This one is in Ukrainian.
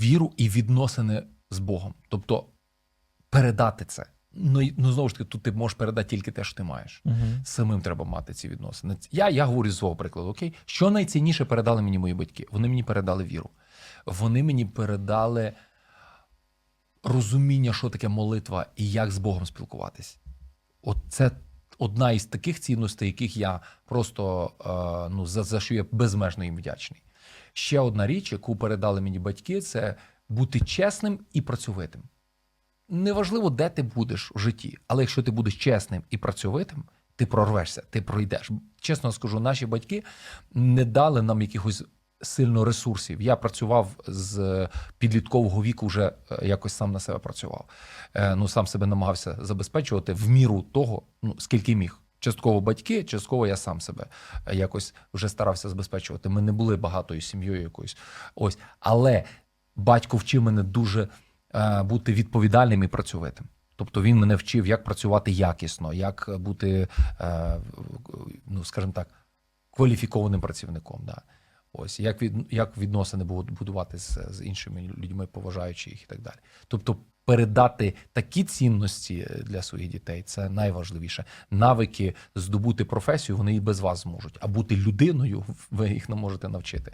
віру і відносини з Богом. Тобто передати це. Ну, ну знову ж таки, тут ти можеш передати тільки те, що ти маєш. Угу. Самим треба мати ці відносини. Я, я говорю з свого прикладу, окей? Що найцінніше передали мені мої батьки? Вони мені передали віру. Вони мені передали розуміння, що таке молитва і як з Богом спілкуватись. От це одна із таких цінностей, яких я просто е, ну, за, за що я безмежно їм вдячний. Ще одна річ, яку передали мені батьки, це бути чесним і працьовитим. Неважливо, де ти будеш в житті, але якщо ти будеш чесним і працьовитим, ти прорвешся, ти пройдеш. Чесно скажу, наші батьки не дали нам якихось сильно ресурсів. Я працював з підліткового віку, вже е, якось сам на себе працював. Е, Ну сам себе намагався забезпечувати в міру того, ну скільки міг. Частково батьки, частково я сам себе е, якось вже старався забезпечувати. Ми не були багатою сім'єю якоюсь. Ось, але батько вчив мене дуже е, бути відповідальним і працьовитим. Тобто він мене вчив, як працювати якісно, як бути, е, ну скажімо так, кваліфікованим працівником. Да. Ось як від як відносини бу- будувати з, з іншими людьми, поважаючи їх і так далі. Тобто, передати такі цінності е, для своїх дітей це найважливіше. Навики здобути професію, вони і без вас зможуть. А бути людиною ви їх не можете навчити.